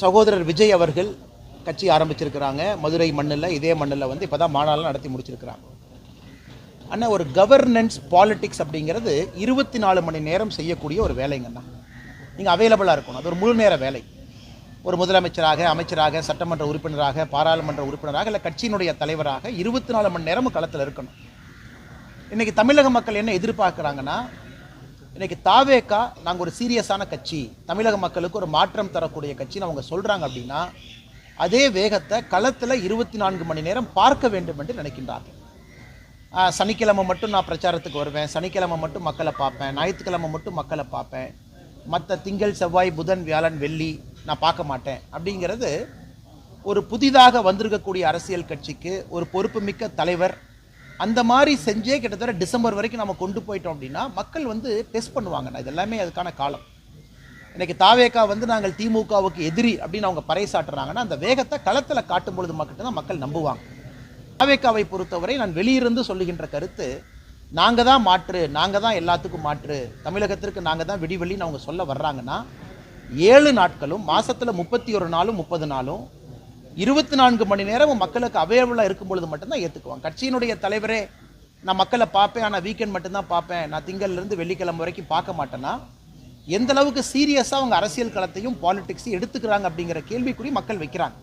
சகோதரர் விஜய் அவர்கள் கட்சி ஆரம்பிச்சிருக்கிறாங்க. மதுரை மண்ணில் இதே மண்ணில் வந்து இப்போ தான் மாநாளம் நடத்தி முடிச்சிருக்கிறாங்க. ஆனால் ஒரு கவர்னன்ஸ் பாலிட்டிக்ஸ் அப்படிங்கிறது இருபத்தி நாலு மணி நேரம் செய்யக்கூடிய ஒரு வேலைங்கண்ணா நீங்கள் அவைலபிளாக இருக்கணும். அது ஒரு முழு நேர வேலை. ஒரு முதலமைச்சராக அமைச்சராக சட்டமன்ற உறுப்பினராக பாராளுமன்ற உறுப்பினராக இல்லை கட்சியினுடைய தலைவராக இருபத்தி நாலு மணி நேரமும் களத்தில் இருக்கணும். இன்றைக்கி தமிழக மக்கள் என்ன எதிர்பார்க்குறாங்கன்னா இன்றைக்கி தாவேக்கா நாங்கள் ஒரு சீரியஸான கட்சி. தமிழக மக்களுக்கு ஒரு மாற்றம் தரக்கூடிய கட்சின்னு அவங்க சொல்கிறாங்க அப்படின்னா அதே வேகத்தை களத்தில் இருபத்தி நான்கு மணி நேரம் பார்க்க வேண்டும் என்று நினைக்கின்றார்கள். சனிக்கிழமை மட்டும் நான் பிரச்சாரத்துக்கு வருவேன். சனிக்கிழமை மட்டும் மக்களை பார்ப்பேன். ஞாயிற்றுக்கிழமை மட்டும் மக்களை பார்ப்பேன். மற்ற திங்கள் செவ்வாய் புதன் வியாழன் வெள்ளி நான் பார்க்க மாட்டேன். அப்படிங்கிறது ஒரு புதிதாக வந்திருக்கக்கூடிய அரசியல் கட்சிக்கு ஒரு பொறுப்புமிக்க தலைவர் அந்த மாதிரி செஞ்சே கிட்டத்தட்ட டிசம்பர் வரைக்கும் நம்ம கொண்டு போயிட்டோம் அப்படின்னா மக்கள் வந்து டெஸ்ட் பண்ணுவாங்கண்ணா இது எல்லாமே அதுக்கான காலம். இன்னைக்கு தாவேக்கா வந்து நாங்கள் திமுகவுக்கு எதிரி அப்படின்னு அவங்க பறைசாட்டுறாங்கன்னா அந்த வேகத்தை களத்தில் காட்டும் பொழுது மக்கள் தான் மக்கள் நம்புவாங்க. தாவேக்காவை பொறுத்தவரை நான் வெளியிருந்து சொல்லுகின்ற கருத்து நாங்கள் தான் மாற்று நாங்கள் தான் எல்லாத்துக்கும் மாற்று தமிழகத்திற்கு நாங்கள் தான் விடிவெளின்னு அவங்க சொல்ல வர்றாங்கன்னா ஏழு நாட்களும் மாதத்தில் முப்பத்தி ஒரு நாளும் முப்பது நாளும் இருபத்தி நான்கு மணி நேரமும் மக்களுக்கு அவைலபிளாக இருக்கும் பொழுது மட்டும்தான் ஏற்றுக்குவாங்க கட்சியினுடைய தலைவரே நான் மக்களை பார்ப்பேன் ஆனால் வீக்கெண்ட் மட்டும்தான் பார்ப்பேன். நான் திங்கள்லேருந்து வெள்ளிக்கிழமை வரைக்கும் பார்க்க மாட்டேன்னா எந்த அளவுக்கு சீரியஸாக அவங்க அரசியல் களத்தையும் பாலிடிக்ஸையும் எடுத்துக்கிறாங்க அப்படிங்கிற கேள்விக்குறி மக்கள் வைக்கிறாங்க.